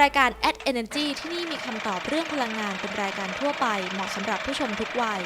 รายการ Ad Energy ที่นี่มีคำตอบเรื่องพลังงานเป็นรายการทั่วไปเหมาะสำหรับผู้ชมทุกวัย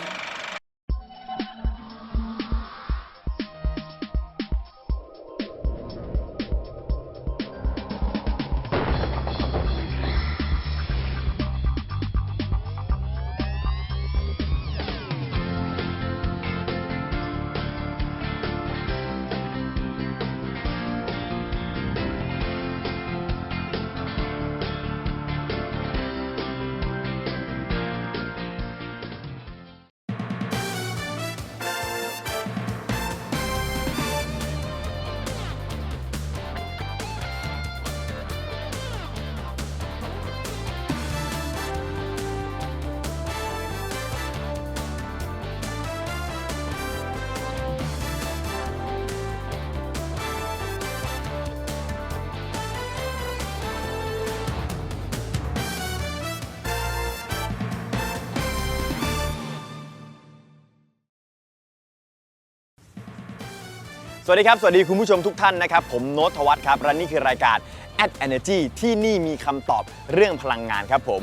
วัสดีครับ สวัสดีคุณผู้ชมทุกท่านนะครับ ผมโน้ตทวัฒน์ครับและนี่คือรายการ At Energy ที่นี่มีคำตอบเรื่องพลังงานครับผม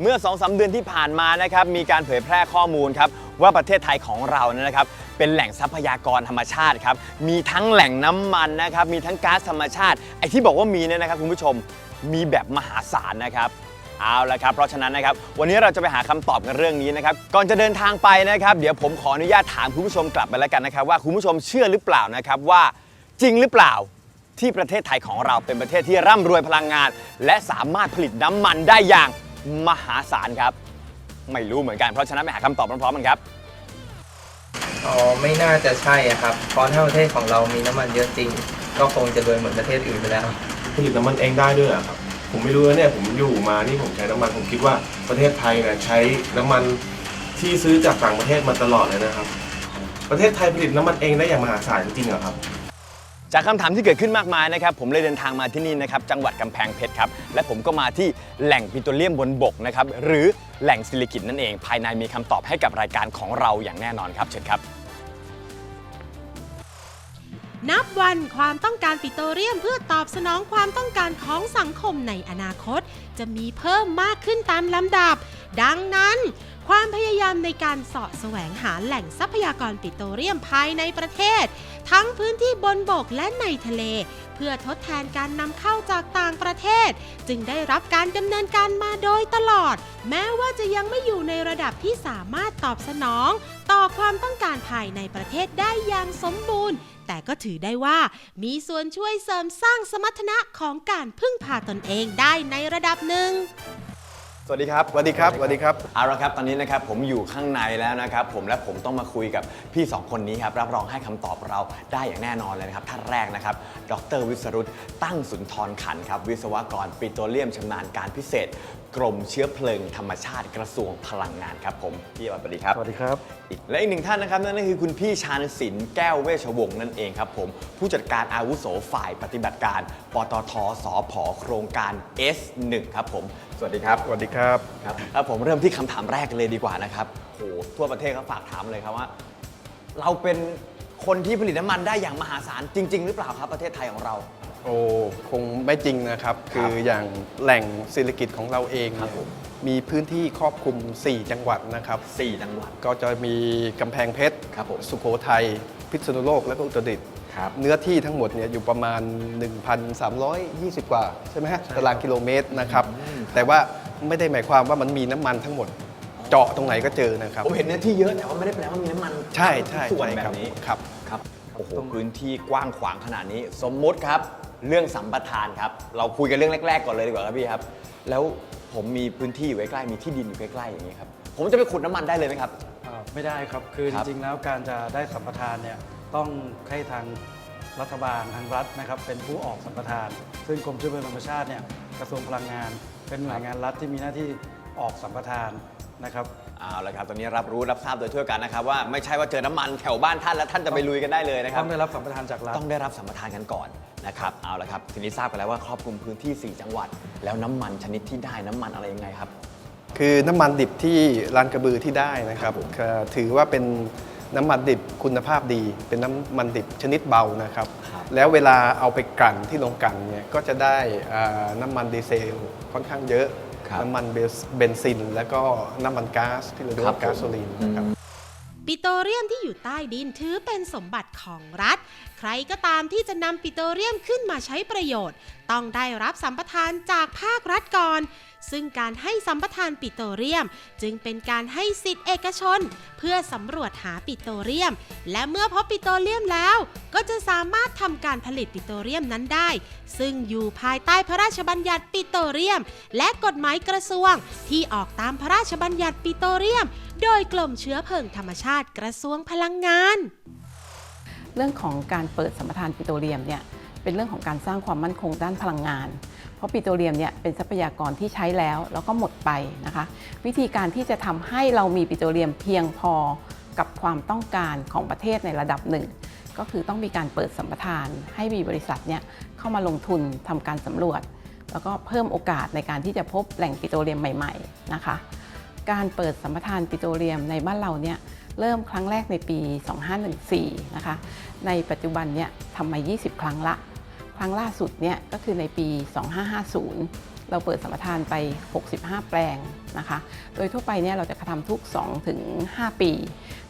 เมื่อ2อสเดือนที่ผ่านมานะครับมีการเผยแพร่ข้อมูลครับว่าประเทศไทยของเราเนี่ยนะครับเป็นแหล่งทรัพยากรธรรมชาติครับมีทั้งแหล่งน้ำมันนะครับมีทั้งก๊าซธรรมชาติไอ้ที่บอกว่ามีเนี่ยนะครับคุณผู้ชมมีแบบมหาศาลนะครับ เอาละครับ เพราะฉะนั้นนะครับ วันนี้เราจะไปหาคำตอบกันเรื่องนี้นะครับ ก่อนจะเดินทางไปนะครับ เดี๋ยวผมขออนุญาตถามคุณผู้ชมกลับไปแล้วกันนะครับ ว่าคุณผู้ชมเชื่อหรือเปล่านะครับว่าจริงหรือเปล่าที่ประเทศไทยของเราเป็นประเทศที่ร่ำรวยพลังงาน และสามารถผลิตน้ำมันได้อย่างมหาศาลครับ ไม่รู้เหมือนกันเพราะฉะนั้นไปหาคำตอบพร้อมๆกันครับอ๋อไม่น่าจะใช่อะครับเพราะถ้าประเทศของเรามีน้ำมันเยอะจริง ก็คงจะรวยเหมือนประเทศอื่นไปแล้วผลิตน้ำมันเองได้ด้วยเหรอครับ ผมไม่รู้นะเนี่ยผมอยู่มานี่ผมใช้น้ำมันผมคิดว่าประเทศไทยเนี่ยใช้น้ำมันที่ซื้อจากต่างประเทศมาตลอดเลยนะครับ ประเทศไทยผลิตน้ำมันเองได้อย่างมหาศาลจริงๆเหรอครับ จากคำถามที่เกิดขึ้นมากมายนะครับผมเลยเดินทางมาที่นี่นะครับจังหวัดกำแพงเพชรครับและผมก็มาที่แหล่งปิโตรเลียมบนบกนะครับหรือแหล่งซิลิกิตนั่นเอง ภายในมีคำตอบให้กับรายการของเราอย่างแน่นอนครับเชิญครับ นับวันความต้องการปิโตรเลียมเพื่อตอบสนองความต้องการของสังคมในอนาคต จะมีเพิ่มมากขึ้นตามลำดับ ดังนั้น ความพยายามในการเสาะแสวงหาแหล่งทรัพยากรปิโตรเลียมภายในประเทศ ทั้งพื้นที่บนบกและในทะเล เพื่อทดแทนการนำเข้าจากต่างประเทศ จึงได้รับการดำเนินการมาโดยตลอด แม้ว่าจะยังไม่อยู่ในระดับที่สามารถตอบสนอง ต่อความต้องการภายในประเทศได้อย่างสมบูรณ์ แต่ก็ถือได้ว่า มีส่วนช่วยเสริมสร้างสมรรถนะของการพึ่งพาตนเองได้ในระดับหนึ่ง สวัสดีครับ สวัสดีครับ สวัสดีครับ เอาละครับ ตอนนี้นะครับผมอยู่ข้างในแล้วนะครับผมและผมต้องมาคุยกับพี่สองคนนี้ครับรับรองให้คำตอบเราได้อย่างแน่นอนเลยนะครับท่านแรกนะครับ ดรวิศรุตตั้งสุนทรขันธ์ครับ วิศวกรปิโตรเลียมชำนาญการพิเศษ กรมเชื้อเพลิงธรรมชาติกระทรวงพลังงานครับผมพี่สวัสดีครับ สวัสดีครับอีกและอีกหนึ่งท่านนะครับนั่นก็คือคุณพี่ชาญศิลป์แก้วเวชวงศ์นั่นเองครับผมผู้จัดการอาวุโสฝ่ายปฏิบัติการ ปตทสผโครงการ S1 ครับผมส วัสดีครับ สวัสดีครับ ครับครับผมเริ่มที่คำถามแรกเลยดีกว่านะครับโหทั่วประเทศเขาฝากถามเลยครับว่า เราเป็นคนที่ผลิตน้ำมันได้อย่างมหาศาลจริง ๆ หรือเปล่าครับประเทศไทยของเรา โอ้คงไม่จริงนะครับครับคืออย่างแหล่งเศรษฐกิจของเราเองครับเนี่ยผม มีพื้นที่ครอบคลุม 4 จังหวัดนะครับสี่จังหวัด ก็จะมีกำแพงเพชร ครับผมสุโขทัย พิษณุโลก และก็อุตรดิตถ์ ครับเนื้อที่ทั้งหมดเนี่ยอยู่ประมาณ 1,320 กว่าใช่ไหมฮะตารางกิโลเมตรนะครับแต่ว่าไม่ได้หมายความว่ามันมีน้ำมันทั้งหมด เจาะตรงไหนก็เจอนะครับ ผมเห็นเนื้อที่เยอะแต่ว่าไม่ได้แปลว่ามีน้ำมันใช่ใช่ส่วนใช่แบครับบนี้ครับ ครับโอ้โหพื้นที่กว้างขวางขนาดนี้ สมมุติครับ เรื่องสัมปทานครับ เราคุยกันเรื่องแรก ๆ ก่อนเลยดีกว่าครับพี่ครับ แล้วผมมีพื้นที่อยู่ใกล้ๆมีที่ดินอยู่ใกล้ๆอย่างนี้ครับผมจะไปขุดน้ำมันได้เลยไหมครับ อ่าไม่ได้ครับ คือคจรับริงๆ แล้วการจะได้สัมปทานเนี่ย ต้องให้ทางรัฐบาลทางรัฐนะครับเป็นผู้ออกสัมปทาน ซึ่งกรมเชื้อเพลิงธรรมชาติเนี่ยกระทรวงพลังงาน เป็นหน่วยงานรัฐที่มีหน้าที่ออกสัมปทานนะครับเอาละครับตอนนี้รับรู้รับทราบโดยทั่วกันนะครับว่าไม่ใช่ว่าเจอน้ำมันแถวบ้านท่านแล้วท่านจะไปลุยกันได้เลยนะครับ ต้องได้รับสัมปทานจากรัฐ ต้องได้รับสัมปทานกันก่อนนะครับเอาละครับทีนี้ทราบกันแล้วว่าครอบคลุมพื้นที่ 4 จังหวัด แล้วน้ำมันชนิดที่ได้น้ำมันอะไรยังไงครับ คือน้ำมันดิบที่ลานกระบือที่ได้นะครับก็ถือว่าเป็น น้ำมันดิบคุณภาพดี เป็นน้ำมันดิบชนิดเบานะครับครับ แล้วเวลาเอาไปกลั่นที่โรงกลั่นเนี่ยก็จะได้อ่าน้ำมันดีเซลค่อนข้างเยอะครับน้ำมันเบสเบนซิน แล้วก็น้ำมันก๊าซที่เราเรียกครับว่าก๊าซโซลีนนะครับปิโตรเลียมที่อยู่ใต้ดินถือเป็นสมบัติของรัฐ ใครก็ตามที่จะนำปิโตรเลียมขึ้นมาใช้ประโยชน์ ต้องได้รับสัมปทานจากภาครัฐก่อน ซึ่งการให้สัมปทานปิโตรเลียม จึงเป็นการให้สิทธิเอกชน เพื่อสำรวจหาปิโตรเลียม และเมื่อพบปิโตรเลียมแล้ว ก็จะสามารถทำการผลิตปิโตรเลียมนั้นได้ ซึ่งอยู่ภายใต้พระราชบัญญัติปิโตรเลียม และกฎหมายกระทรวง ที่ออกตามพระราชบัญญัติปิโตรเลียม โดยกรมเชื้อเพลิงธรรมชาติกระทรวงพลังงานเรื่องของการเปิดสัมปทานปิโตรเลียมเนี่ยเป็นเรื่องของการสร้างความมั่นคงด้านพลังงาน ราะปิโตรเลียมเนี่ยเป็นทรัพยากรที่ใช้แล้วแล้วก็หมดไปนะคะ วิธีการที่จะทำให้เรามีปิโตรเลียมเพียงพอกับความต้องการของประเทศในระดับหนึ่ง ก็คือต้องมีการเปิดสัมปทาน ให้มีบริษัทเนี่ยเข้ามาลงทุนทำการสำรวจ แล้วก็เพิ่มโอกาสในการที่จะพบแหล่งปิโตรเลียมใหม่ๆนะคะ การเปิดสัมปทานปิโตรเลียมในบ้านเราเนี่ยเริ่มครั้งแรกในปี 2514 นะคะ ในปัจจุบันเนี่ยทำมา 20 ครั้งละ ครั้งล่าสุดเนี่ยก็คือในปี 2550 เราเปิดสัมปทานไป 65 แปลงนะคะ โดยทั่วไปเนี่ยเราจะกระทำทุก2ถึง5ปี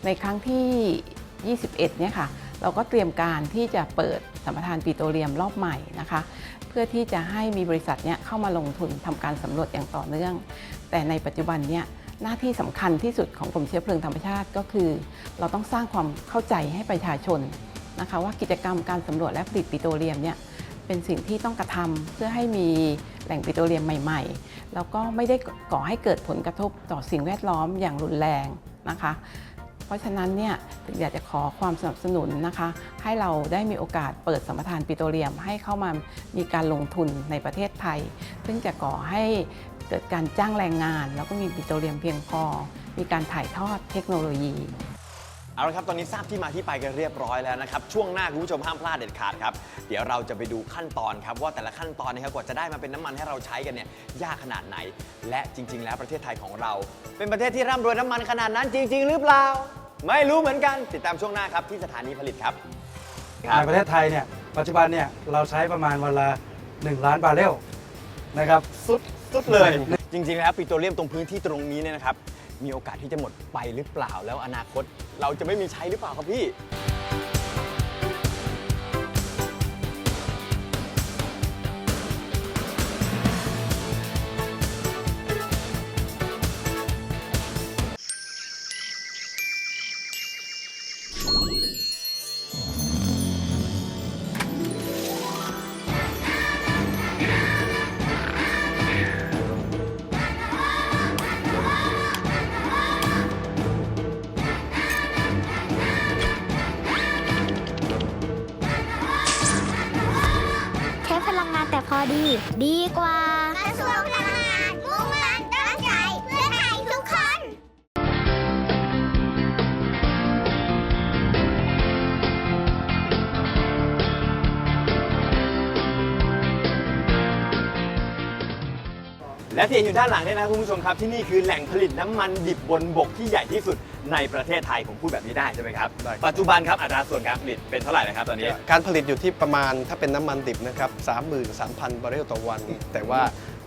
ในครั้งที่ 21 เนี่ยค่ะ เราก็เตรียมการที่จะเปิดสัมปทานปิโตรเลียมรอบใหม่นะคะ เพื่อที่จะให้มีบริษัทเนี่ยเข้ามาลงทุนทำการสำรวจอย่างต่อเนื่อง แต่ในปัจจุบันเนี่ยหน้าที่สำคัญที่สุดของกรมเชื้อเพลิงธรรมชาติก็คือ เราต้องสร้างความเข้าใจให้ประชาชน นะคะว่ากิจกรรมการสำรวจและผลิตปิโตรเลียมเนี่ยเป็นสิ่งที่ต้องกระทำเพื่อให้มีแหล่งปิโตรเลียมใหม่ ๆ แล้วก็ไม่ได้ก่อให้เกิดผลกระทบต่อสิ่งแวดล้อมอย่างรุนแรงนะคะ เพราะฉะนั้นเนี่ยถึงอยากจะขอความสนับสนุนนะคะ ให้เราได้มีโอกาสเปิดสมปทานปิโตรเลียม ให้เข้ามามีการลงทุนในประเทศไทย ซึ่งจะก่อให้เกิดการจ้างแรงงาน แล้วก็มีปิโตรเลียมเพียงพอ มีการถ่ายทอดเทคโนโลยี เอาละครับ ตอนนี้ทราบที่มาที่ไปกันเรียบร้อยแล้วนะครับ ช่วงหน้าคุณผู้ชมห้ามพลาดเด็ดขาดครับ เดี๋ยวเราจะไปดูขั้นตอนครับ ว่าแต่ละขั้นตอนนะครับกว่าจะได้มาเป็นน้ำมันให้เราใช้กันเนี่ยยากขนาดไหน และจริง ๆ แล้วประเทศไทยของเรา เป็นประเทศที่ร่ำรวยน้ำมันขนาดนั้นจริง ๆ หรือเปล่า ไม่รู้เหมือนกันติดตามช่วงหน้าครับที่สถานีผลิตครับในประเทศไทยเนี่ยปัจจุบันเนี่ยเราใช้ประมาณวันละ1ล้านบาร์เรลนะครับสุดสุดเลย จริง ๆ แล้วปิโตรเลียมตรงพื้นที่ตรงนี้เนี่ยนะครับ มีโอกาสที่จะหมดไปหรือเปล่าแล้วอนาคต เราจะไม่มีใช้หรือเปล่าครับพี่ ที่เห็นอยู่ด้านหลังเนี่ยนะคุณผู้ชมครับที่นี่คือแหล่งผลิตน้ำมันดิบบนบกที่ใหญ่ที่สุดในประเทศไทยผมพูดแบบนี้ได้ใช่ไหมครับได้ครับ ปัจจุบันครับอัตราส่วนการผลิตเป็นเท่าไหร่นะครับตอนนี้ การผลิตอยู่ที่ประมาณถ้าเป็นน้ำมันดิบนะครับ 33,000 บาร์เรลต่อวัน แต่ว่า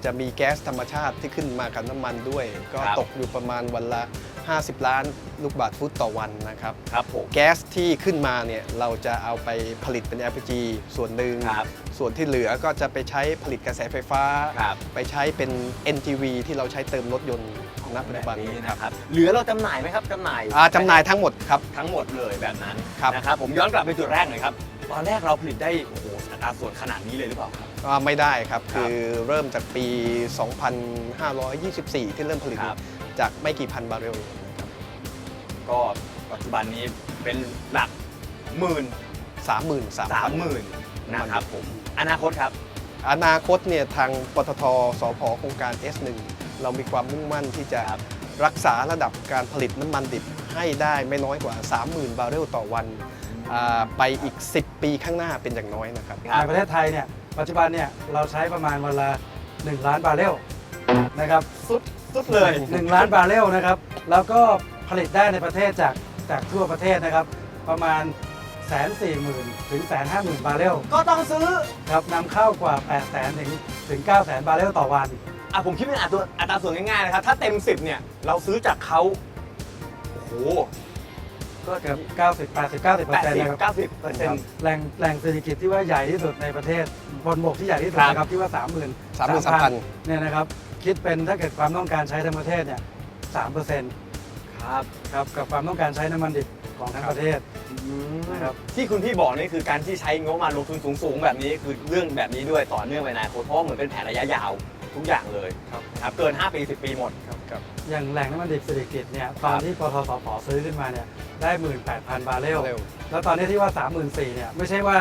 จะมีแก๊สธรรมชาติที่ขึ้นมากับน้ำมันด้วย ก็ครับ ตกอยู่ประมาณวันละ 50 ล้านลูกบาทฟุตต่อวันนะครับ ครับผม แก๊สที่ขึ้นมาเนี่ยเราจะเอาไปผลิตเป็น LPG ส่วนหนึ่ง ครับส่วนที่เหลือก็จะไปใช้ผลิตกระแสไฟฟ้า ครับ ไปใช้เป็น NGV ที่เราใช้เติมรถยนต์ณปัจแบจุบบันนี้นี้นะนะคครัรับบเหลือเราจำหน่ายไหมครับจำหน่ายอ่าจำหน่ายทั้งหมดครับ ทั้งหมดเลยแบบนั้นครับ นะครับ ผมย้อนกลับไปจุดแรกหน่อยครับ ตอนแรกเราผลิตได้โอ้โหอัตราส่วนขนาดนี้เลยหรือเปล่าครับ อ่าไม่ได้ครับครับ คือเริ่มจากปี 2524 ที่เริ่มผลิตครับ จากไม่กี่พันบาร์เรลนะครับก็ปัจจุบันนี้เป็นหลักหมื่นสามหมื่นสามสามหมื่นนะครับผม อนาคตครับ อนาคตเนี่ยทางปตทสพโครงการ S1 เรามีความมุ่งมั่นที่จะรักษาระดับการผลิตน้ำมันดิบให้ได้ไม่น้อยกว่า 30,000 บาร์เรลต่อวันอ่าไปอีก 10 ปีข้างหน้าเป็นอย่างน้อยนะครับครับในประเทศไทยเนี่ย ปัจจุบันเนี่ยเราใช้ประมาณวันละ1ล้านบาร์เรลนะครับสุดสุดเลย 1 ล้านบาร์เรลนะครับแล้วก็ผลิตได้ในประเทศจากจากทั่วประเทศนะครับ ประมาณแสนสี่หมื่นถึงแสนห้าหมื่นบาร์เรลก็ต้องซื้อ ครับนำเข้ากว่า8 0 0แสนถึงถึง9 0 0แสนบาร์เรลต่อวัน อะผมคิดเป็นอัตราอัตราส่วนง่ายๆนะครับ ถ้าเต็ม 10 เนี่ย เราซื้อจากเขาโอ้โห ก็เกือบ90 80 90เปอร์เซ็นต์นะครับ80 90เปอร์เซ็นต์ แหล่งแหล่งเศรษฐกิจที่ว่าใหญ่ที่สุดในประเทศบนบกที่ใหญ่ที่สุดครับนะครับที่ว่า 30,000 33,000 เนี่ยนะครับ คิดเป็นถ้าเกิดความต้องการใช้ทั้งประเทศเนี่ย3เปอร์เซ็นต์ครับครับกับความต้องการใช้น้ำมันดิบของทั้งประเทศนะครับที่คุณพี่บอกนี่คือการที่ใช้งบประมาณลงทุนสูงๆ แบบนี้คือเรื่องแบบนี้ด้วยต่อเนื่องไปในอนาคตเพราะว่าเหมือนเป็นแผนระยะยาว ทุกอย่างเลยครับครับเกิน 5 ปี 10 ปีหมดอย่างแหล่งน้ำมันดิบเศรษฐกิจเนี่ยตอนที่ปทสพซื้อขึ้นมาเนี่ยได้ 18,000 บาร์เรล เร็ว แล้วตอนนี้ที่ว่า 34,000เนี่ยไม่ใช่ว่า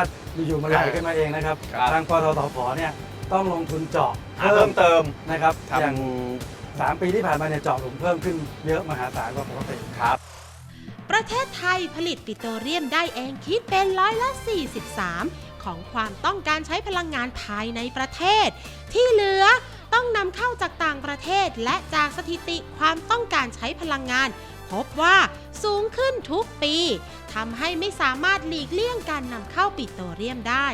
อยู่ๆมาไหลขึ้นมาเองนะครับ ครับ ทางปทสพเนี่ยต้องลงทุนเจาะอะเพิ่มเติมนะครับ ทอย่าง3ปีที่ผ่านมาเนี่ยเจาะหลุมเพิ่มขึ้นเยอะมหาศาลกว่าปกติครับประเทศไทยผลิตปิโตรเลียมได้เองคิดเป็นร้อยละ 43 ของความต้องการใช้พลังงานภายในประเทศ ที่เหลือ ต้องนำเข้าจากต่างประเทศและจากสถิติความต้องการใช้พลังงาน พบว่าสูงขึ้นทุกปีทำให้ไม่สามารถหลีกเลี่ยงการนำเข้าปิโตรเลียมได้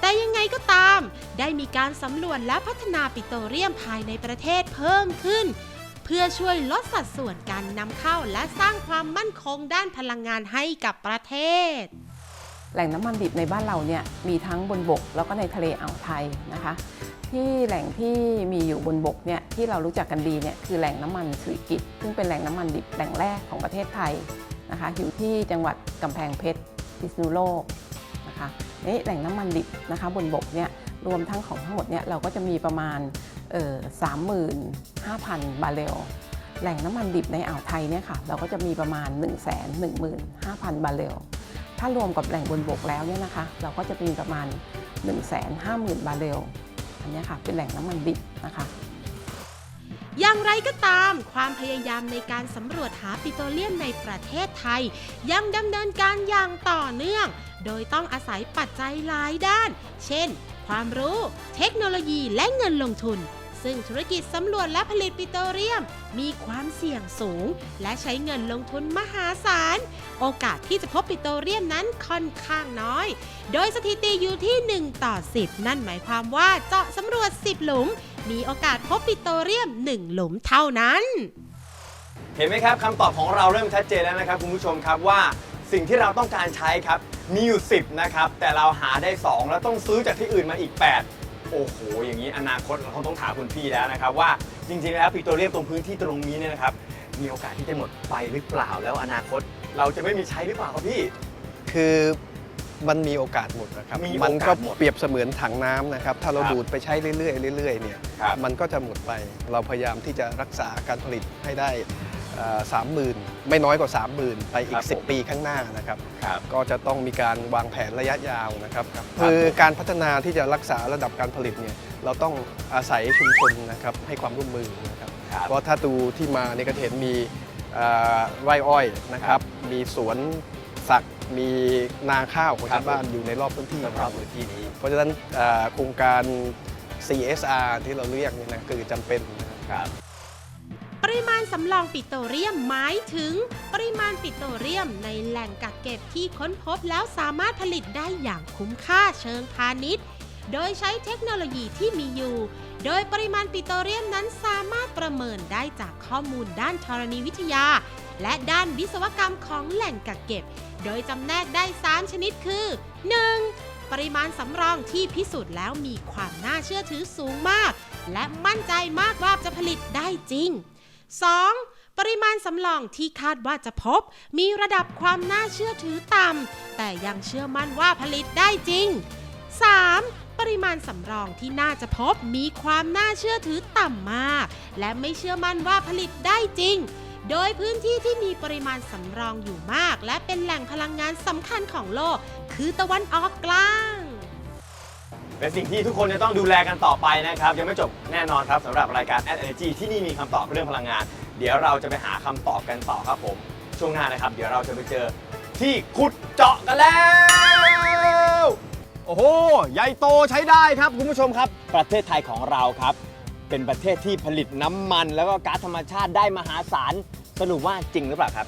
แต่ยังไงก็ตาม ได้มีการสำรวจและพัฒนาปิโตรเลียมภายในประเทศเพิ่มขึ้น เพื่อช่วยลดสัดส่วนการนำเข้าและสร้างความมั่นคงด้านพลังงานให้กับประเทศ แหล่งน้ำมันดิบในบ้านเราเนี่ยมีทั้งบนบกแล้วก็ในทะเลอ่าวไทยนะคะ ที่แหล่งที่มีอยู่บนบกเนี่ยที่เรารู้จักกันดีเนี่ยคือแหล่งน้ำมันสุริกิตซึ่งเป็นแหล่งน้ำมันดิบแหล่งแรกของประเทศไทยนะคะอยู่ที่จังหวัดกำแพงเพชรพิษณุโลกนะคะนี่แหล่งน้ำมันดิบนะคะบนบกเนี่ยรวมทั้งของทั้งหมดเนี่ยเราก็จะมีประมาณเอ่อ35,000บาร์เรลแหล่งน้ำมันดิบในอ่าวไทยเนี่ยค่ะเราก็จะมีประมาณ 1 1 5 0 0 0 บาร์เรล ถ้ารวมกับแหล่งบนบกแล้วเนี่ยนะคะ เราก็จะมีประมาณ 1 5 0 0 0 0 บาร์เรล อันนี้ค่ะ เป็นแหล่งน้ำมันดิบนะคะอย่างไรก็ตาม ความพยายามในการสำรวจหาปิโตรเลียมในประเทศไทย ยังดำเนินการอย่างต่อเนื่อง โดยต้องอาศัยปัจจัยหลายด้าน เช่น ความรู้ เทคโนโลยีและเงินลงทุน ซึ่งธุรกิจสำรวจและผลิตปิโตรเลียม มีความเสี่ยงสูง และใช้เงินลงทุนมหาศาล โอกาสที่จะพบปิโตรเลียมนั้นค่อนข้างน้อย โดยสถิติอยู่ที่ 1 ต่อ 10 นั่นหมายความว่าเจาะสำรวจ 10 หลุม มีโอกาสพบปิโตรเลียม 1 หลุมเท่านั้นเห็นไหมครับคำตอบของเราเริ่มชัดเจนแล้วนะครับคุณผู้ชมครับว่าสิ่งที่เราต้องการใช้ครับมีอยู่ 10 นะครับ แต่เราหาได้ 2 แล้วต้องซื้อจากที่อื่นมาอีก 8 โอ้โห อย่างนี้อนาคตเราคงต้องถามคุณพี่แล้วนะครับว่าจริงๆแล้วปิโตรเลียมตรงพื้นที่ตรงนี้เนี่ยนะครับมีโอกาสที่จะหมดไปหรือเปล่าแล้วอนาคตเราจะไม่มีใช้หรือเปล่าครับพี่ คือมันมีโอกาสหมดนะครับมีมันโอกาก็สหมดเปรียบเสมือนถังน้ำนะครับ ถ้าเราครับดูดไปใช้เรื่อยๆเรื่อยๆเนี่ยครับ มันก็จะหมดไปเราพยายามที่จะรักษาการผลิตให้ได้ สามหมื่นไม่น้อยกว่า 30,000 ไปอีครัก บผม10 ปีข้างหน้านะครับ ครับ ก็จะต้องมีการวางแผนระยะยาวนะครับคือการพัฒนาที่จะรักษาระดับการผลิตเนี่ยเราต้องอาศัยชุมชนนะครับให้ความร่วมมือนะครับครับเพราะถ้าดูที่มาเนี่ยก็จะเห็นมีเอ่อไร่อ้อยนะครับ มีสวนสักมีนาข้าวของครับชาวบ้านอยู่ในรอบพื้นที่สำหรับพื้นที่นี้ เพราะฉะนั้นเอ่อโครงการ CSR ที่เราเรียกเนี่ยนะคือจำเป็นนะครับ ครับป ริมาณสำรองปิโตรเลียมหมายถึง ปริมาณปิโตรเลียมในแหล่งกักเก็บที่ค้นพบแล้วสามารถผลิตได้อย่างคุ้มค่าเชิงพาณิชย์ โดยใช้เทคโนโลยีที่มีอยู่ โดยปริมาณปิโตรเลียมนั้นสามารถประเมินได้จากข้อมูลด้านธรณีวิทยา และด้านวิศวกรรมของแหล่งกักเก็บ โดยจำแนกได้ 3 ชนิดคือ 1. ปริมาณสำรองที่พิสูจน์แล้วมีความน่าเชื่อถือสูงมาก และมั่นใจมากว่าจะผลิตได้จริง 2. ปริมาณสำรองที่คาดว่าจะพบ มีระดับความน่าเชื่อถือต่ำแต่ยังเชื่อมั่นว่าผลิตได้จริง 3. ปริมาณสำรองที่น่าจะพบมีความน่าเชื่อถือต่ำมาก และไม่เชื่อมั่นว่าผลิตได้จริง โดยพื้นที่ที่มีปริมาณสำรองอยู่มาก และเป็นแหล่งพลังงานสำคัญของโลก คือตะวันออกกลาง เป็นสิ่งที่ทุกคนจะต้องดูแลกันต่อไปนะครับ ยังไม่จบแน่นอนครับสำหรับรายการ Ad Energy ที่นี่มีคำตอบเรื่องพลังงาน เดี๋ยวเราจะไปหาคำตอบกันต่อครับผม ช่วงหน้านะครับ เดี๋ยวเราจะไปเจอที่ขุดเจาะกันแล้ว โอ้โห ใหญ่โตใช้ได้ครับคุณผู้ชมครับ ประเทศไทยของเราครับ เป็นประเทศที่ผลิตน้ำมัน แล้วก็ก๊าซธรรมชาติได้มหาศาลสรุปว่าจริงหรือเปล่าครับ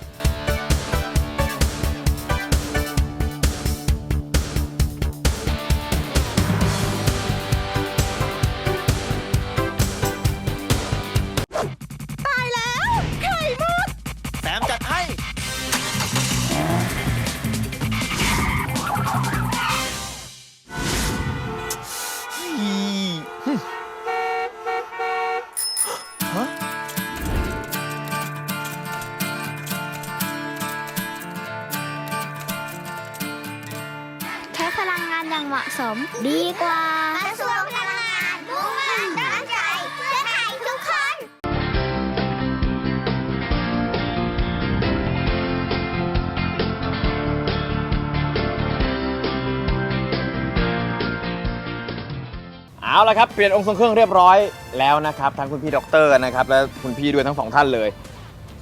เอาละครับเปลี่ยนองค์ทรงเครื่องเรียบร้อยแล้วนะครับทั้งคุณพี่ด็อกเตอร์นะครับและคุณพี่ด้วยทั้งสองท่านเลย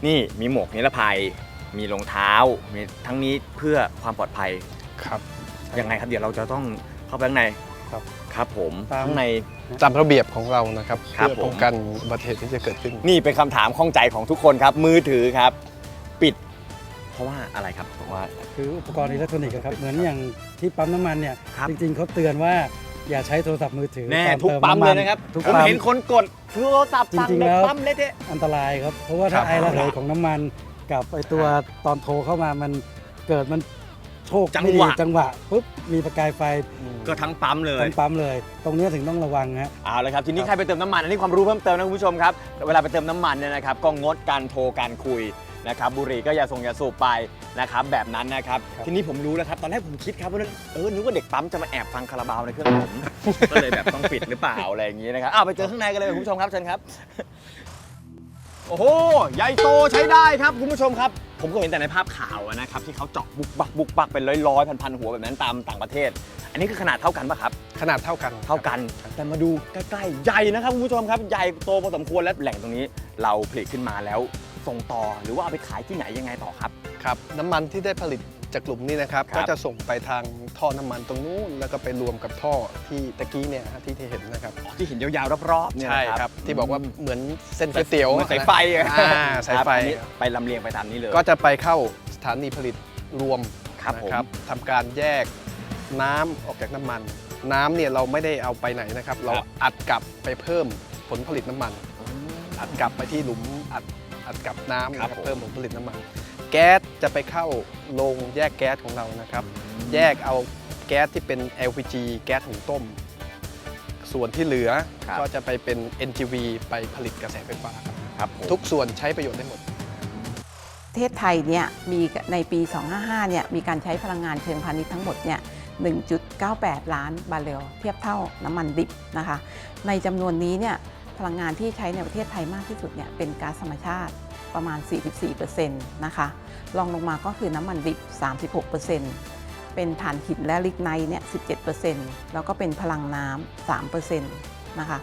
นี่มีหมวกนิรภัย มีรองเท้ามีทั้งนี้เพื่อความปลอดภัยครับ ยังไงครับเดี๋ยวเราจะต้องเข้าไปข้างในครับครับผมตาม ข้างใน ตามระเบียบของเรานะครับครับ เพื่อป้องผมกันอุบัติเหตุที่จะเกิดขึ้น นี่เป็นคำถามข้องใจของทุกคนครับ มือถือครับ ปิด เพราะว่าอะไรครับเพราะว่า คืออุปกรณ์อิเล็กทรอนิกส์อะครับ เหมือนอย่างที่ปั๊มน้ำมันเนี่ย ครับจริงๆเขาเตือนว่า อย่าใช้โทรศัพท์มือถือแน่ตอนทุกติปั๊มน้ำเลยนะครับทุกผมปั๊ม เห็นคนกดโทรศัพท์สั่งจริงๆเด็แล้กวปั๊มเละเทะ อันตรายครับ เพราะว่าครัถ้าบไอระเหยของน้ำมันกับไอตัวตอนโทรเข้ามามันเกิดมันโชคจังไม่หดีวะ จังหวะปุ๊บมีประกายไฟก็ทั้งปั๊มเลยต้องปั๊มเลย ตรงเนี้ยถึงต้องระวังฮะ เอาเลยครับ ทีนี้ครับใครไปเติมน้ำมัน อันนี้ความรู้เพิ่มเติมนะคุณผู้ชมครับ เวลาไปเติมน้ำมันเนี่ยนะครับ ก็งดการโทรการคุย นะครับบุหรี่ก็อย่าส่งอย่าสูบไปนะครับแบบนั้นนะครับ ทีนี้ผมรู้แล้วครับตอนแรกผมคิดครับว่าเออนึกว่าเด็กปั๊มจะมาแอบฟังคาราบาวในเครื่องผม ก็เลยแบบต้องปิดหรือเปล่าอะไรอย่างนี้นะครับอ้าวไปเจอข้างในกันเลยคุณผู้ชมครับเชิญครับ โอ้โห ใหญ่โตใช้ได้ครับ คุณผู้ชมครับ ผมก็เห็นแต่ในภาพข่าวอะนะครับ ที่เขาเจาะบุกบักบุกบักเป็นร้อยๆพันๆหัวแบบนั้นตามต่างประเทศ อันนี้คือขนาดเท่ากันปะครับ ขนาดเท่ากันเท่ากัน แต่มาดูใกล้ๆ ใหญ่นะครับคุณผู้ชมครับ ใหญ่โตพอสมควรและแหล่งตรงนี้เราผลิตขึ้นมาแล้ว ส่งต่อหรือว่าเอาไปขายที่ไหนยังไงต่อครับ ครับน้ำมันที่ได้ผลิตจากกลุ่มนี้นะครับ ครับ ก็จะส่งไปทางท่อน้ำมันตรงนู้นแล้วก็ไปรวมกับท่อที่ตะกี้เนี่ยฮะที่ที่เห็นนะครับอ๋อที่เห็นยาวๆรอบๆเนี่ยใช่นะครับที่บอกว่าเหมือนเส้นก๋วยเตี๋ยวเหมือนสายไฟอะอ่าสายไฟ ครับอันนี้ไปลำเลียงไปตามนี้เลย ก็จะไปเข้าสถานีผลิตรวมครับผม นะทำการแยกน้ำออกจากน้ำมัน น้ำเนี่ยเราไม่ได้เอาไปไหนนะครับ เราอัดกลับไปเพิ่มผลผลิตน้ำมัน อัดกลับไปที่หลุมอัด อัดกลับน้ำครันะบครับผมเพิ่มผลผลิตน้ำมัน แก๊สจะไปเข้าโรงแยกแก๊สของเรานะครับ แยกเอาแก๊สที่เป็น LPG แก๊สหุงต้ม ส่วนที่เหลือครับก็จะไปเป็น NGV ไปผลิตกระแสไฟฟ้าครับครับผมทุกส่วนใช้ประโยชน์ได้หมดประเทศไทยเนี่ยมีในปี 255 เนี่ยมีการใช้พลังงานเชิงพาณิชย์ทั้งหมดเนี่ย 1.98 ล้านบาร์เรลเทียบเท่าน้ำมันดิบนะคะ ในจำนวนนี้เนี่ย พลังงานที่ใช้ในประเทศไทยมากที่สุดเนี่ยเป็นก๊าซธรรมชาติประมาณ 44%นะคะรองลงมาก็คือน้ำมันดิบ 36%เป็นถ่านหินและลิกไนท์เนี่ย17%แล้วก็เป็นพลังน้ำ3%นะคะ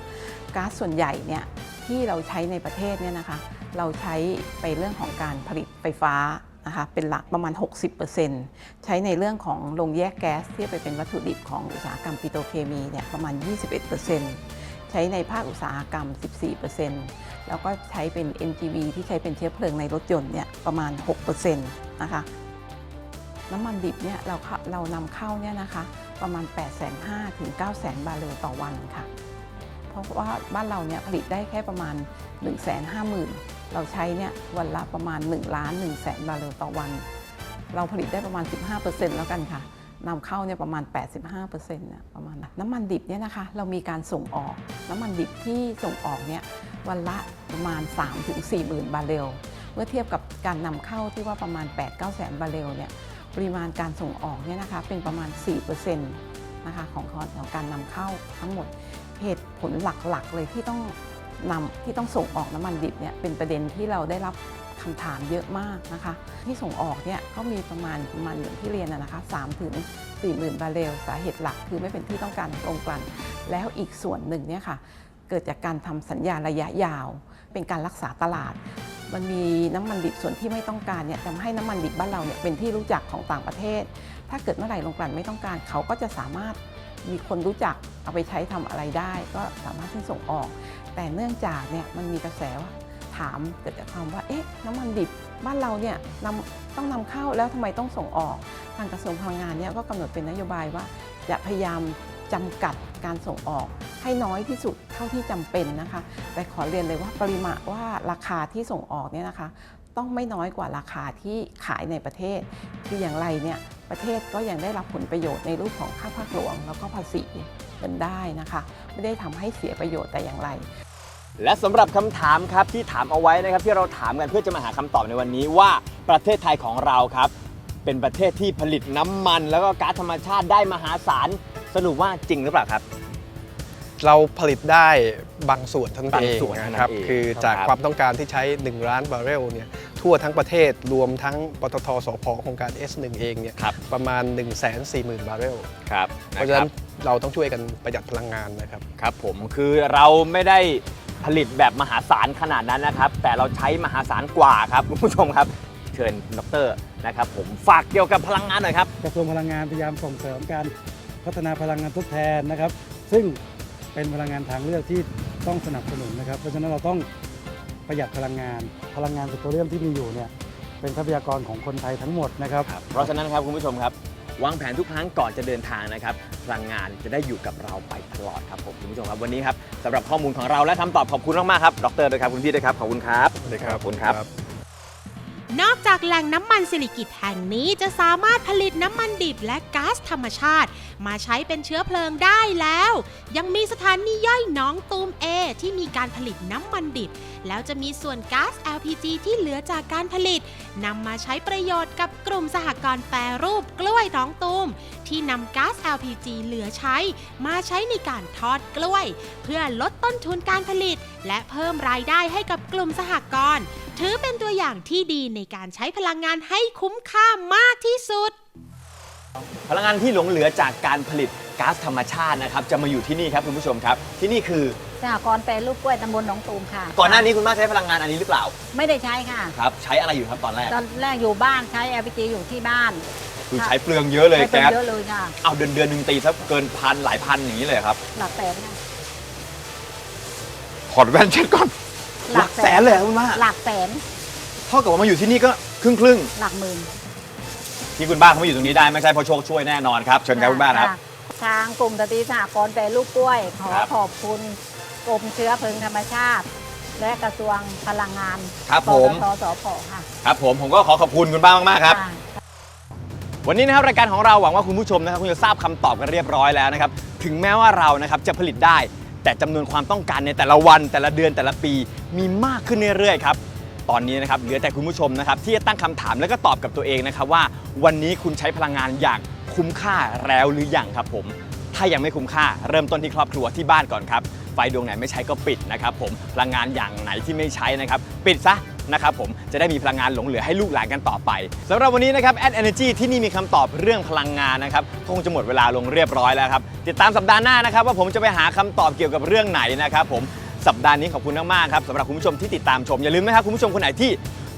ก๊าซส่วนใหญ่เนี่ยที่เราใช้ในประเทศเนี่ยนะคะเราใช้ไปเรื่องของการผลิตไฟฟ้านะคะเป็นหลักประมาณ 60%ใช้ในเรื่องของโรงแยกแก๊สที่ไปเป็นวัตถุดิบของอุตสาหกรรมปิโตรเคมีเนี่ยประมาณ 21% ใช้ในภาคอุตสาหกรรม 14%แล้วก็ใช้เป็น NGV ที่ใช้เป็นเชื้อเพลิงในรถยนต์เนี่ยประมาณ 6%นะคะน้ำมันดิบเนี่ยเราเข้าเรานำเข้าเนี่ยนะคะประมาณ 8,500ถึง900,000 บาร์เรลต่อวันค่ะ เพราะว่าบ้านเราเนี่ยผลิตได้แค่ประมาณ 1 5 0 0 0 0 เราใช้เนี่ยวันละประมาณ1ล้าน1แสนบาร์เรลต่อวัน เราผลิตได้ประมาณ 15%แล้วกันค่ะ นำเข้าเนี่ยประมาณ 85%เนี่ยประมาณนั้นน้ำมันดิบเนี่ยนะคะ เรามีการส่งออก น้ำมันดิบที่ส่งออกเนี่ยวันละประมาณ 3-4หมื่นบาร์เรล เมื่อเทียบกับการนำเข้าที่ว่าประมาณ 8-9แสนบาร์เรลเนี่ยปริมาณการส่งออกเนี่ยนะคะเป็นประมาณ 4%นะคะของของการนำเข้าทั้งหมดเหตุผลหลักๆ เลยที่ต้องนำที่ต้องส่งออกน้ำมันดิบเนี่ยเป็นประเด็นที่เราได้รับ คำถามเยอะมากนะคะ ที่ส่งออกเนี่ยก็มีประมาณประมาณอย่างที่เรียนนะนะคะ3ถึง4หมื่นบาเรลสาเหตุหลักคือไม่เป็นที่ต้องการตรงกลั่นแล้วอีกส่วนหนึ่งเนี่ยค่ะเกิดจากการทำสัญญาระยะยาว เป็นการรักษาตลาด มันมีน้ำมันดิบส่วนที่ไม่ต้องการเนี่ยทำให้น้ำมันดิบบ้านเราเนี่ยเป็นที่รู้จักของต่างประเทศ ถ้าเกิดเมื่อไหร่โรงกลั่นไม่ต้องการเขาก็จะสามารถมีคนรู้จักเอาไปใช้ทำอะไรได้ ก็สามารถที่ส่งออก แต่เนื่องจากเนี่ยมันมีกระแสว่า ถามเกิดจากความว่าเอ๊ะน้ำมันดิบบ้านเราเนี่ยนำต้องนำเข้าแล้วทำไมต้องส่งออก ทางกระทรวงพลังงานเนี่ยก็กำหนดเป็นนโยบายว่า จะพยายามจำกัดการส่งออกให้น้อยที่สุดเท่าที่จำเป็นนะคะ แต่ขอเรียนเลยว่าปริมาณว่าราคาที่ส่งออกเนี่ยนะคะ ต้องไม่น้อยกว่าราคาที่ขายในประเทศ คืออย่างไรเนี่ยประเทศก็ยังได้รับผลประโยชน์ในรูปของค่าภาคหลวง แล้วก็ภาษีกันได้นะคะ ไม่ได้ทำให้เสียประโยชน์แต่อย่างไร และสำหรับคำถามครับที่ถามเอาไว้นะครับที่เราถามกันเพื่อจะมาหาคำตอบในวันนี้ว่าประเทศไทยของเราครับ เป็นประเทศที่ผลิตน้ำมัน แล้วก็ก๊าซธรรมชาติได้มหาศาลเสสรุปว่าจริงหรือเปล่าครับ เราผลิตได้บางส่วนเท่านั้นบางเองส่วนเท่านั้นนะครับเองคือจากครับ ความต้องการที่ใช้ 1 ล้านบาร์เรลเนี่ยทั่วทั้งประเทศรวมทั้งปตทสพโครงการ S1 เองเนี่ยครับประมาณ 1 4 0 0 0 0 บาร์เรลครับเพราะฉะนั้นเราต้องช่วยกันประหยัดพลังงานนะครับ ครับผมคือเราไม่ได้ ผลิตแบบมหาศาลขนาดนั้นนะครับ แต่เราใช้มหาศาลกว่าครับคุณผู้ชมครับเชิญดรนะครับผมฝากเกี่ยวกับพลังงานหน่อยครับกระทรวงพลังงานพยายามส่งเสริมการพัฒนาพลังงานทดแทนนะครับ ซึ่งเป็นพลังงานทางเลือกที่ต้องสนับสนุนนะครับ เพราะฉะนั้นเราต้องประหยัดพลังงาน พลังงานปิโตรเลียมที่มีอยู่เนี่ยเป็นทรัพยากรของคนไทยทั้งหมดนะครับ เพราะฉะนั้นครับคุณผู้ชมครับ วางแผนทุกครั้งก่อนจะเดินทางนะครับพลังงานจะได้อยู่กับเราไปตลอดครับผมคุณผู้ชมครับวันนี้ครับสำหรับข้อมูลของเราและคำตอบขอบคุณมากๆครับดรด้วยครับคุณพี่ด้วยครับขอบคุณครับ สวัสดีครับ ขอบคุณครับ นอกจากแหล่งน้ำมันสิลิกิตแห่งนี้จะสามารถผลิตน้ำมันดิบและก๊าซธรรมชาติ มาใช้เป็นเชื้อเพลิงได้แล้ว ยังมีสถานีย่อยหน้องตูมเอที่มีการผลิตน้ำมันดิบ แล้วจะมีส่วนก๊าซ LPG ที่เหลือจากการผลิตนำมาใช้ประโยชน์กับกลุ่มสหกรณ์แปรรูปกล้วยหน้องตูม ที่นำก๊าซ LPG เหลือใช้ มาใช้ในการทอดกล้วย เพื่อลดต้นทุนการผลิต และเพิ่มรายได้ให้กับกลุ่มสหกรณ์ถือเป็นตัวอย่างที่ดีในการใช้พลังงานให้คุ้มค่ามากที่สุด พลังงานที่หลงเหลือจากการผลิตก๊าซธรรมชาตินะครับ จะมาอยู่ที่นี่ครับคุณผู้ชมครับ ที่นี่คือสหกรณ์แปรรูปกล้วยตำบลหนองตูมค่ะ ก่อนหน้านี้คุณป้าใช้พลังงานอันนี้หรือเปล่า ไม่ได้ใช้ค่ะ ครับ ใช้อะไรอยู่ครับตอนแรก ตอนแรกอยู่บ้านใช้ LPG อยู่ที่บ้าน คือใช้เปลืองเยอะเลยใช้เป็นแก๊สเยอะเลยค่ะเอาเดือนเดือนหนึ่งตีสักเกินพันหลายพันอย่างนี้เลยครับหลักแสนค่ะถอดแว่นเช็ดก่อน หลักแสนเลยเหรอคุณป้าหลักแสนเท่ากับว่ามาอยู่ที่นี่ก็ครึ่งครึ่งหลักหมื่นๆที่คุณป้าเขามาอยู่ตรงนี้ได้ไม่ใช่เพราะโชคช่วยแน่นอนครับเชิญครับคุณป้าครับะทางกลุ่มสตรีสหกรณ์แปรรูปกล้วย ขอครับขอบคุณกรมเชื้อเพลิงธรรมชาติ และกระทรวงพลังงานครับปผมตทสพค่ะครับผมผมก็ขอขอบคุณคุณป้ามากๆครับค่ะ วันนี้นะครับรายการของเราหวังว่าคุณผู้ชมนะครับคุณจะทราบคำตอบกันเรียบร้อยแล้วนะครับถึงแม้ว่าเรานะครับจะผลิตได้ แต่จำนวนความต้องการในแต่ละวันแต่ละเดือนแต่ละปีมีมากขึ้นเรื่อยๆครับตอนนี้นะครับเหลือแต่คุณผู้ชมนะครับที่จะตั้งคำถามแล้วก็ตอบกับตัวเองนะครับว่า วันนี้คุณใช้พลังงานอย่างคุ้มค่าแล้วหรือยังครับผม ถ้ายังไม่คุ้มค่าเริ่มต้นที่ครอบครัวที่บ้านก่อนครับ ไฟดวงไหนไม่ใช้ก็ปิดนะครับผมพลังงานอย่างไหนที่ไม่ใช้นะครับ ปิดซะ นะครับผมจะได้มีพลังงานหลงเหลือให้ลูกหลานกันต่อไปสำหรับวันนี้นะครับ Ad Energy ที่นี่มีคำตอบเรื่องพลังงานนะครับคงจะหมดเวลาลงเรียบร้อยแล้วครับติดตามสัปดาห์หน้านะครับว่าผมจะไปหาคำตอบเกี่ยวกับเรื่องไหนนะครับผมสัปดาห์นี้ขอบคุณมากๆครับสำหรับคุณผู้ชมที่ติดตามชมอย่าลืมนะครับคุณผู้ชมคนไหนที่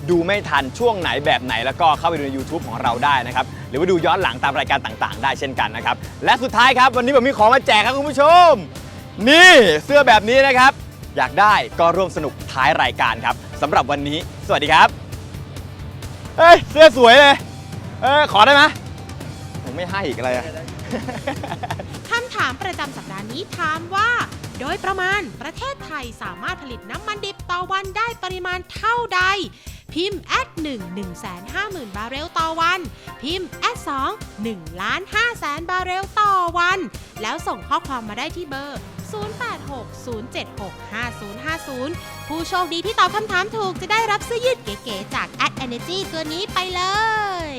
ดูไม่ทันช่วงไหนแบบไหนแล้วก็เข้าไปดูใน YouTube ของเราได้นะครับ หรือว่าดูย้อนหลังตามรายการต่างๆ ได้เช่นกันนะครับ และสุดท้ายครับ วันนี้ผมมีของมาแจกครับคุณผู้ชม นี่เสื้อแบบนี้นะครับ อยากได้ก็ร่วมสนุกท้ายรายการครับสำหรับวันนี้ สวัสดีครับ เอ้ย เสื้อสวยเลย เออขอได้ไหมผมไม่ให้อีกอะไรอะ คำถามประจำสัปดาห์นี้ถามว่า โดยประมาณประเทศไทยสามารถผลิตน้ำมันดิบต่อวันได้ปริมาณเท่าใด พิมพ์ at 1 1 5 0 0 0 0 บาร์เรลต่อวัน พิมพ์ at 2 1ล้าน5แสนบาร์เรลต่อวัน แล้วส่งข้อความมาได้ที่เบอร์ 0860765050 ผู้โชคดีที่ตอบคำถามถูกจะได้รับเสื้อยืดเก๋ๆจาก at energy ตัวนี้ไปเลย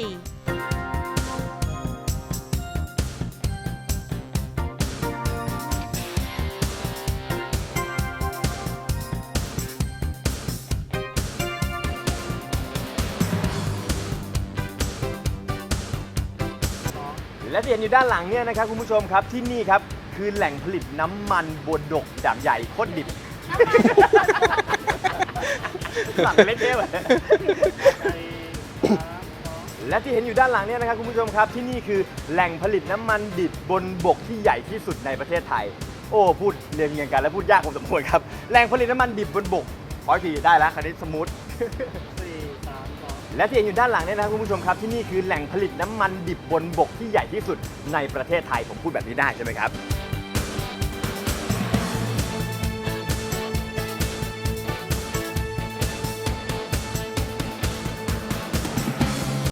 และที่เห็นอยู่ด้านหลังเนี่ยนะครับคุณผู้ชมครับที่นี่ครับ คือแหล่งผลิตน้ำมันบดดกด่างใหญ่โคตรดิบสั่งเล็กเทวและที่เห็นอยู่ด้านหลังเนี่ยนะครับคุณผู้ชมครับที่นี่คือแหล่งผลิตน้ำมันดิบบนบกที่ใหญ่ที่สุดในประเทศไทย โอ้พูดเรียงเรียงกันแล้วพูดยากพอสมควรครับแหล่งผลิตน้ำมันดิบบนบกขออีกทีได้แล้วคันนี้สมูทและที่เห็นอยู่ด้านหลังเนี่ยนะครับคุณผู้ชมครับที่นี่คือแหล่งผลิตน้ำมันดิบบนบกที่ใหญ่ที่สุดในประเทศไทยผมพูดแบบนี้ได้ใช่ไหมครับ